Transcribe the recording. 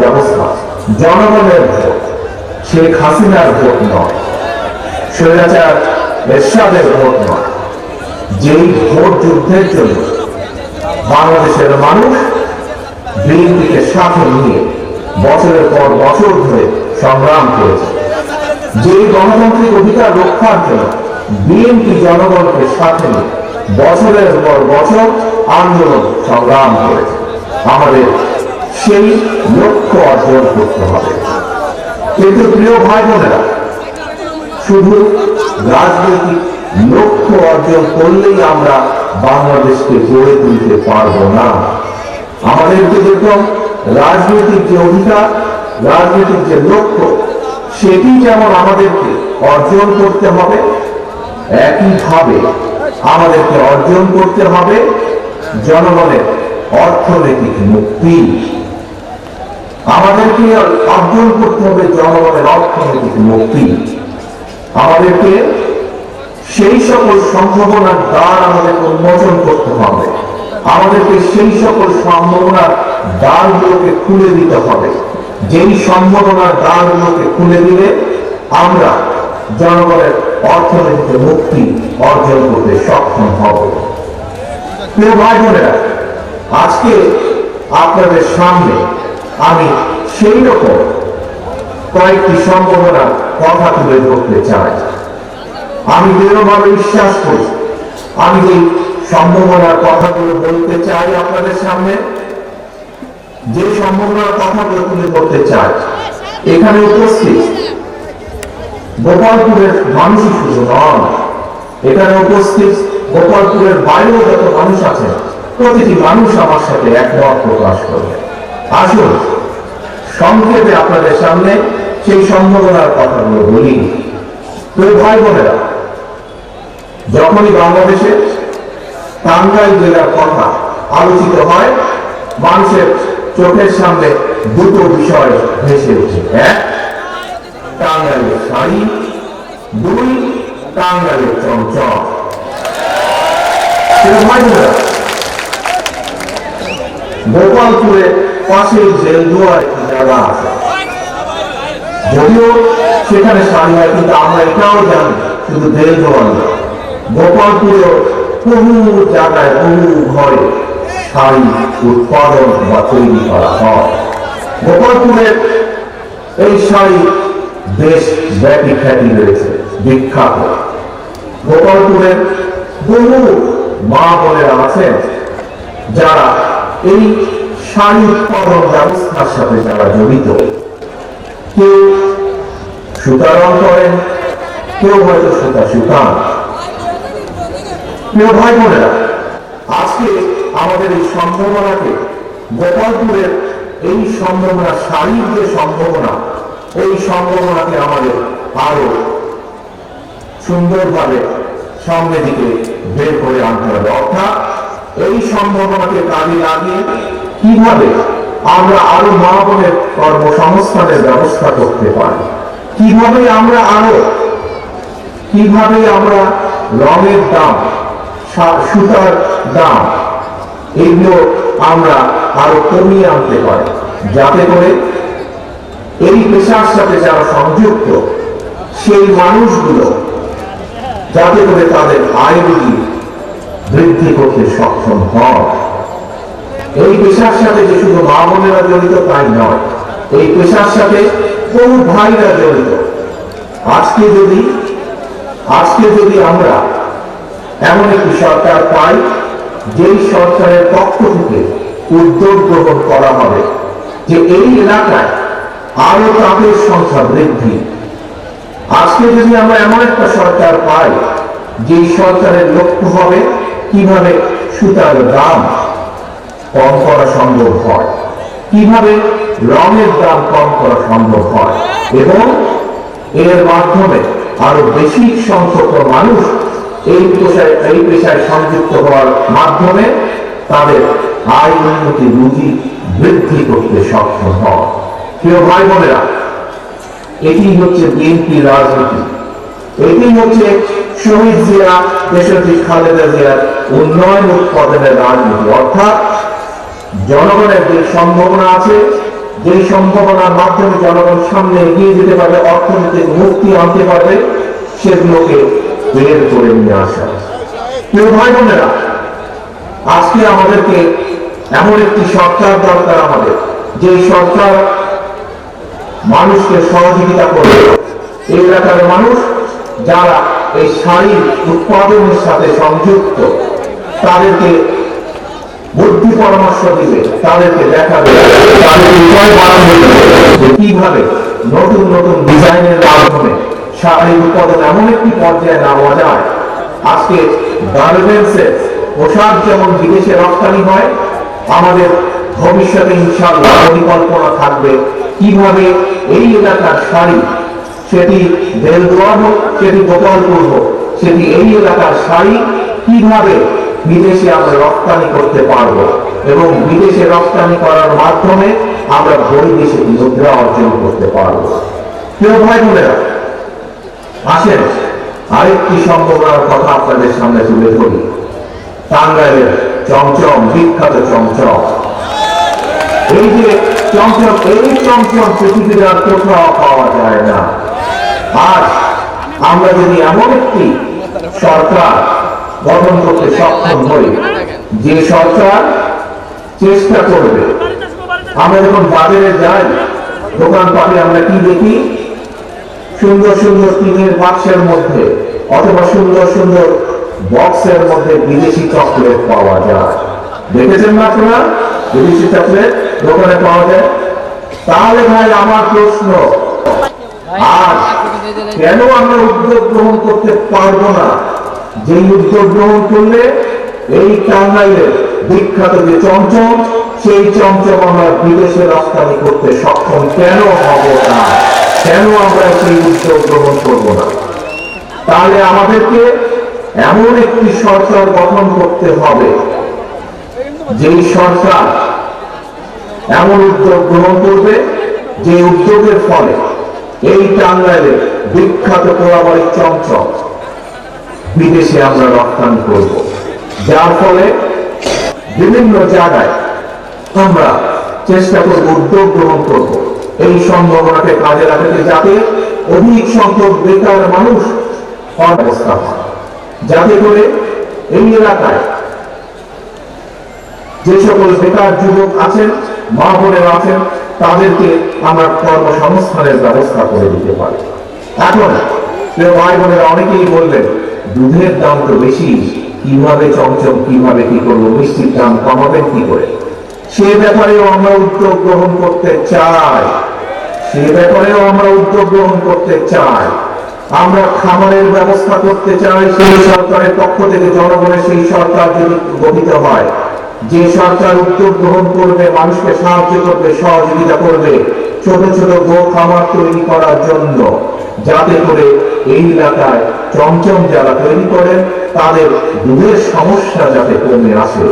ব্যবস্থা। জনগণের ভোট। শেখ হাসিনার ভোট নয়। স্বৈরাচার এরশাদের ভোট নয়। যেই ভোট যুদ্ধের জন্য বাংলাদেশের মানুষ বিএনপিকে সাথে নিয়ে বছরের পর বছর ধরে সংগ্রাম করেছে যে গণতান্ত্রিক অধিকার রক্ষার জন্য বিএনপি জনগণকে সাথে নিয়ে বছরের পর বছর আন্দোলন, সংগ্রাম করেছে। আমাদের সেই লক্ষ্য অর্জন করতে হবে। কিন্তু প্রিয় ভাই বোনেরা, শুধু রাজনৈতিক লক্ষ্য অর্জন করলেই আমরা বাংলাদেশকে গড়ে তুলতে পারব না। আমাদেরকে যেরকম রাজনৈতিক যে অধিকার, রাজনৈতিক যে লক্ষ্য, সেটি যেমন আমাদেরকে অর্জন করতে হবে, একইভাবে আমাদেরকে অর্জন করতে হবে জনগণের অর্থনৈতিক মুক্তি। আমাদেরকে অর্জন করতে হবে জনগণের অর্থনৈতিক মুক্তি। আমাদেরকে সেই সকল সম্ভাবনার দ্বার উন্মোচন করতে হবে। আমাদেরকে সেই সকল সম্ভাবনার দ্বারগুলোকে খুলে দিতে হবে। যেই সম্ভাবনার দ্বারগুলোকে খুলে দিলে আমরা জনগণের অর্থনৈতিক মুক্তি অর্জন করতে সক্ষম হব। প্রিয় ভাই বোনেরা, আজকে আপনাদের সামনে আমি সেই রকম কয়েকটি সম্ভাবনা কথা তুলে ধরতে চাই। আমি দৃঢ়ভাবে বিশ্বাস করি। আমি যে সম্ভাবনার কথাগুলো বলতে চাই আপনাদের সামনে। যে সম্ভাবনার কথাগুলো তুলে ধরতে চাই, এখানে উপস্থিত গোপালপুরের মানুষই শুধু নন, এখানে উপস্থিত গোপালপুরের বাইরেও যত মানুষ আছেন, প্রতিটি মানুষ আমার সাথে একমত প্রকাশ করবে। আসুন সংক্ষেপে আপনাদের সামনে সেই সম্ভাবনার কথাগুলো বলি। তো ভাই বোনেরা যখনই বাংলাদেশে টাঙ্গাইল জেলার কথা আলোচিত হয় মানুষের চোখের সামনে দুটো বিষয় ভেসে ওঠে। এক টাঙ্গাইলের শাড়ি। দুই টাঙ্গাইলের প্রিয় ভাই বোনেরা, গোপালপুরে পাশে জেল দুয়ার জায়গা আছে। যদিও সেখানে কিন্তু আমরা এটাও জানি জোয়ার না। গোপালপুরে বহু জায়গায়, বহু ঘরে শাড়ি উৎপাদন বা তৈরি করা হয়। গোপালপুরের এই শাড়ি বেশ ব্যাপী খ্যাতি রয়েছে, বিখ্যাত। গোপালপুরের বহু মা বোনেরা আছেন, যারা এই শাড়ি উৎপাদন ব্যবস্থার সাথে যারা জড়িত, কেউ সুতা করেন কেউ হয়তো সুতা শুকান প্রিয় ভাই বোনেরা, আজকে আমাদের এই সম্ভাবনাকে, গোপালপুরের এই সম্ভাবনা, শাড়ির যে সম্ভাবনা, এই সম্ভাবনাকে আমাদের আরও সুন্দরভাবে সামনের দিকে বের করে আনতে হবে। অর্থাৎ এই সম্ভাবনাকে কাজে লাগিয়ে কীভাবে আমরা আরও মা বোনের কর্মসংস্থানের ব্যবস্থা করতে পারি? কীভাবে আমরা আরও, কীভাবে আমরা রঙের দাম সুতার দাম, এগুলো আমরা আরও কমিয়ে আনতে পারি? যাতে করে এই পেশার সাথে যারা সংযুক্ত, সেই মানুষগুলো যাতে করে তাদের বৃদ্ধি করতে সক্ষম হয় এই পেশার সাথে যে শুধু মা বোনেরা জড়িত তাই নয়, এই পেশার সাথে বহু ভাইরা জড়িত। আজকে যদি আজকে যদি আমরা এমন একটি সরকার পাই, যেই সরকারের পক্ষ থেকে উদ্যোগ গ্রহণ করা হবে, যে এই এলাকায় আরও তাদের সংখ্যা বৃদ্ধি। আজকে যদি আমরা এমন একটা সরকার পাই যে সরকারের লক্ষ্য হবে কীভাবে সুতার দাম কম করা সম্ভব হয়? কীভাবে রঙের দাম কম করা সম্ভব হয়? এবং এর মাধ্যমে আরও বেশি সংখ্যক মানুষ এই পেশায় এই পেশায় সংযুক্ত হওয়ার মাধ্যমে তাদের আয় উন্নতি রুচি বৃদ্ধি করতে সক্ষম হয়। প্রিয় ভাই বোনেরা, এটি হচ্ছে বিএনপি রাজনীতি। এটি হচ্ছে শহীদ জিয়া দেশটি খালেদা জিয়ার উন্নয়ন উৎপাদনের রাজনীতি, অর্থাৎ জনগণের যে সম্ভাবনা আছে, যে সম্ভাবনার মাধ্যমে জনগণ সামনে এগিয়ে যেতে পারবে, অর্থনৈতিক মুক্তি আনতে পারবে, সেগুলোকে বের করে নিয়ে আসা। প্রিয় ভাই বোনেরা, আজকে আমাদেরকে এমন একটি সরকার দরকার আমাদের, যে সরকার মানুষকে সহযোগিতা করবে। এই এলাকার মানুষ যারা এই শাড়ির উৎপাদনের সাথে সংযুক্ত তাদেরকে বুদ্ধি পরামর্শ দিবে, তাদেরকে দেখাবে কীভাবে নতুন নতুন ডিজাইনের মাধ্যমে শাড়ি উৎপাদন এমন একটি পর্যায়ে নেওয়া যায়। আজকে গার্মেন্টসের পোশাক যেমন বিদেশে রপ্তানি হয়, আমাদের ভবিষ্যতে ইনশাআল্লাহ পরিকল্পনা থাকবে কীভাবে এই এলাকার শাড়ি, সেটি বেলদুয়ার হোক, সেটি গোপালপুর হোক, সেটি এই এলাকার শাড়ি কীভাবে বিদেশে আমরা রপ্তানি করতে পারব এবং বিদেশে রপ্তানি করার মাধ্যমে আমরা বৈদেশিক মুদ্রা অর্জন করতে পারব। প্রিয় ভাই বোনেরা আসেন, আরেকটি সম্ভাবনার কথা আপনাদের সামনে তুলে ধরি। টাঙ্গাইলের চমচম, বিখ্যাত চমচম। এই যে চমচম, এই চমচম পৃথিবীর আর কোথাও পাওয়া যায় না। আজ আমরা যদি এমন একটি সরকার গঠন করতে সক্ষম হই। যে সরকার চেষ্টা করবে। আমরা যখন বাজারে যাই, দোকানপাটে আমরা কি দেখি? সুন্দর সুন্দর টিনের বাক্সের মধ্যে অথবা সুন্দর সুন্দর বক্সের মধ্যে বিদেশি চকলেট পাওয়া যায়। দেখেছেন না আপনারা? বিদেশি চকলেট দোকানে পাওয়া যায়? তাহলে ভাই, আমার প্রশ্ন আর কেন আমরা উদ্যোগ গ্রহণ করতে পারব না? যে উদ্যোগ গ্রহণ করলে এই টাঙ্গাইলের বিখ্যাত যে চমচম, সেই চমচম আমরা বিদেশে রপ্তানি করতে সক্ষম কেন হব না? কেন আমরা সেই উদ্যোগ গ্রহণ করব না? তাহলে আমাদেরকে এমন একটি সরকার গঠন করতে হবে, যেই সরকার এমন উদ্যোগ গ্রহণ করবে, যে উদ্যোগের ফলে এই টাঙ্গাইলে বিখ্যাত পোড়াবাড়ি চমচম বিদেশে আমরা রপ্তানি করব। যার ফলে বিভিন্ন জায়গায় আমরা চেষ্টা করব উদ্যোগ গ্রহণ করব। এই সম্ভাবনাকে কাজে লাগাতে যাতে অধিক সংখ্যক বেকার মানুষ ব্যবস্থা হয়। যাতে করে এই এলাকায় যে সকল বেকার যুবক আছেন, মা বোনেরা আছেন, তাদেরকে আমরা কর্মসংস্থানের ব্যবস্থা করে দিতে পারি। এখন ভাই বোনেরা, অনেকেই বললেন দুধের দাম তো বেশি, কীভাবে চমচম, কীভাবে কি করব, মিষ্টির দাম কমাবেন কি করে? সে ব্যাপারেও আমরা উদ্যোগ গ্রহণ করতে চাই। সে ব্যাপারেও আমরা উদ্যোগ গ্রহণ করতে চাই। আমরা খাবারের ব্যবস্থা করতে চাই, সেই সরকারের পক্ষ থেকে জনগণের সেই সরকার যদি গঠিত হয়, যে সরকার উদ্যোগ গ্রহণ করবে, মানুষকে সাহায্য করবে, সহযোগিতা করবে, ছোট ছোট গো খামার তৈরি করার জন্য। যাতে করে এই এলাকায় চমচম যারা তৈরি করেন তাদের দুধের সমস্যা যাতে কমে আসে।